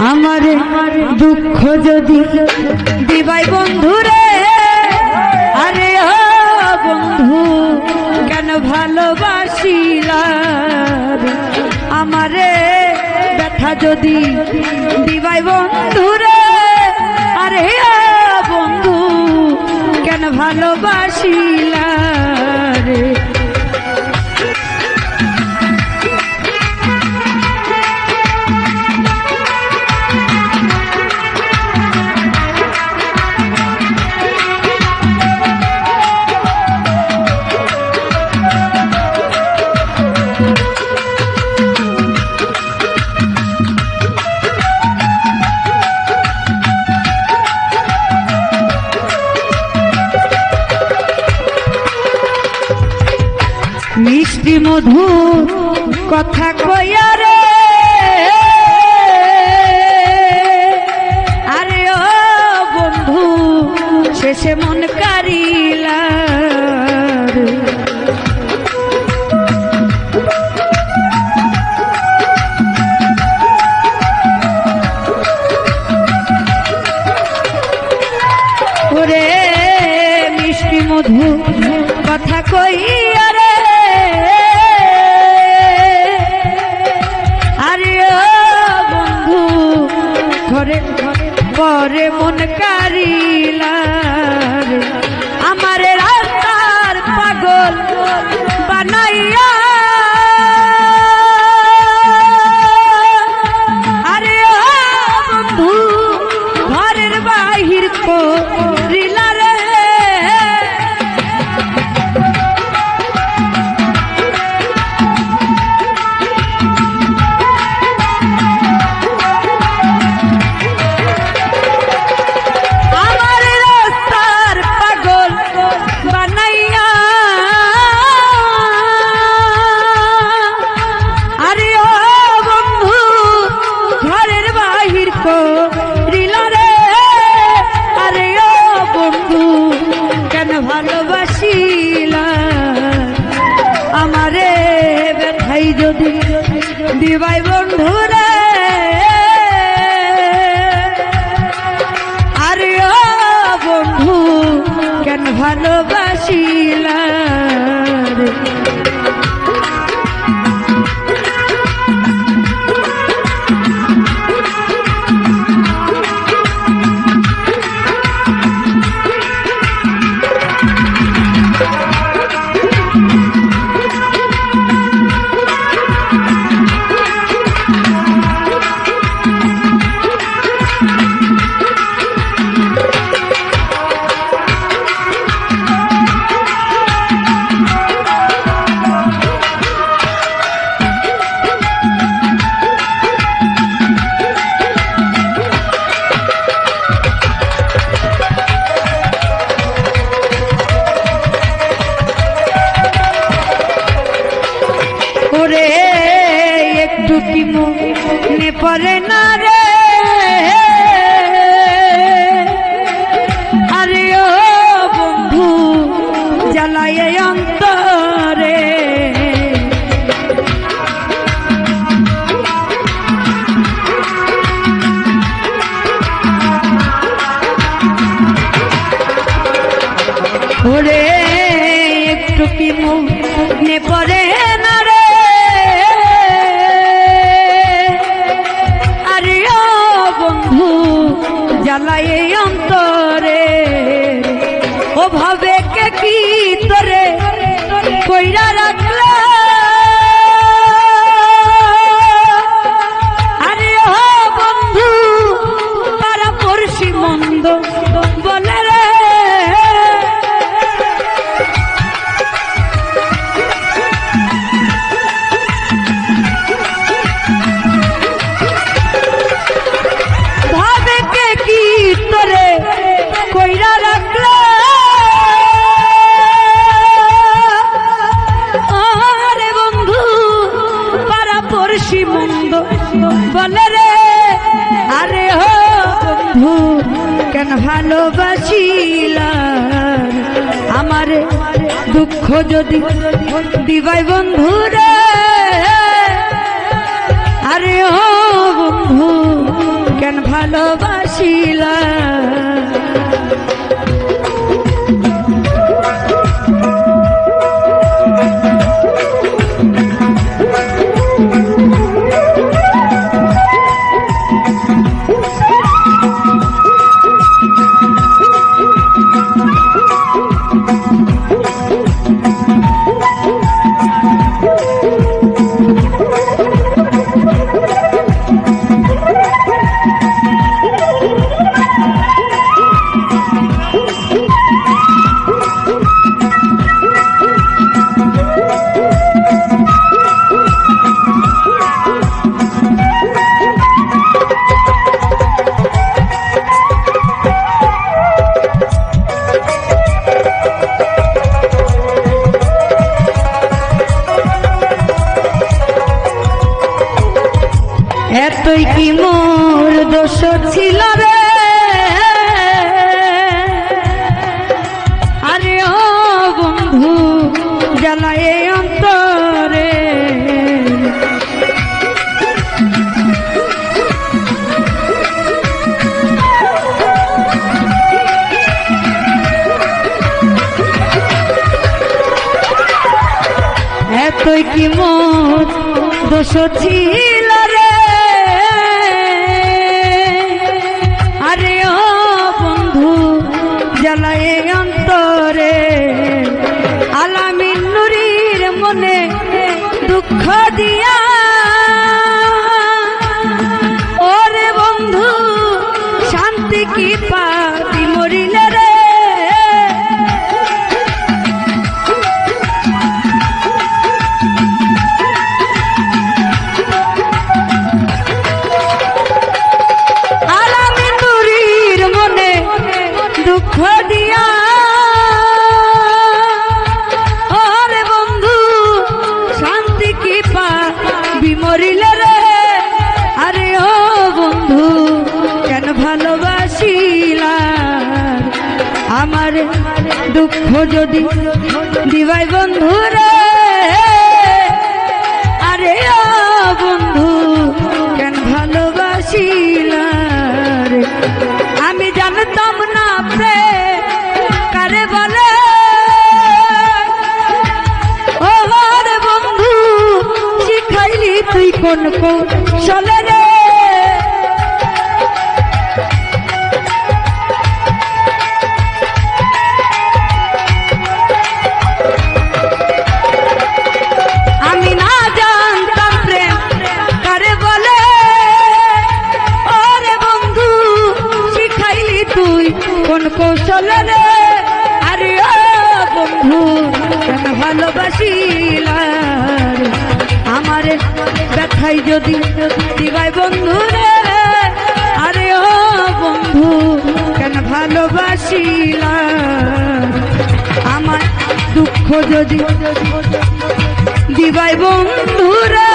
আমার দুঃখ যদি দিবাই বন্ধুরে, আরে বন্ধু, কেন ভালোবাসিলা? আমারে ব্যথা যদি দিবাই বন্ধুরে, আরে বন্ধু, কেন ভালোবাসিলা রে মিষ্টি মধু কথা কইয়া রে। আরে ও বন্ধু শেষে মন কারিলা কথা কইয়া পরে মন কারিলা দিবাই বন্ধু রে আর বন্ধু কেন ভালোবাসিলা? ও যদি দিবাই বন্ধু রে আরে ও বন্ধু কেন ভালোবাসিলা? এতই কি মোর দোষ ছিল রে? আরে ও বন্ধু জ্বালায় অন্তরে। এতই কি মোর দোষ ছিল দুঃখ দিয়া ওরে বন্ধু শান্তি কি পাতি মরিলে রে? আলামি নুরির মনে আমার দুঃখ যদি দিবাই বন্ধু রে আরে বন্ধু, কেন ভালোবাসিলা রে আমি জানতাম না প্রে, কারে বলে? ও বন্ধু, শিখাইলি তুই কোন রে ভালোবাসিলার। আমার ব্যথাই যদি দিবাই বন্ধু রে আরে ও বন্ধু, কেন ভালোবাসিলার? আমার দুঃখ যদি দিবাই বন্ধুরা।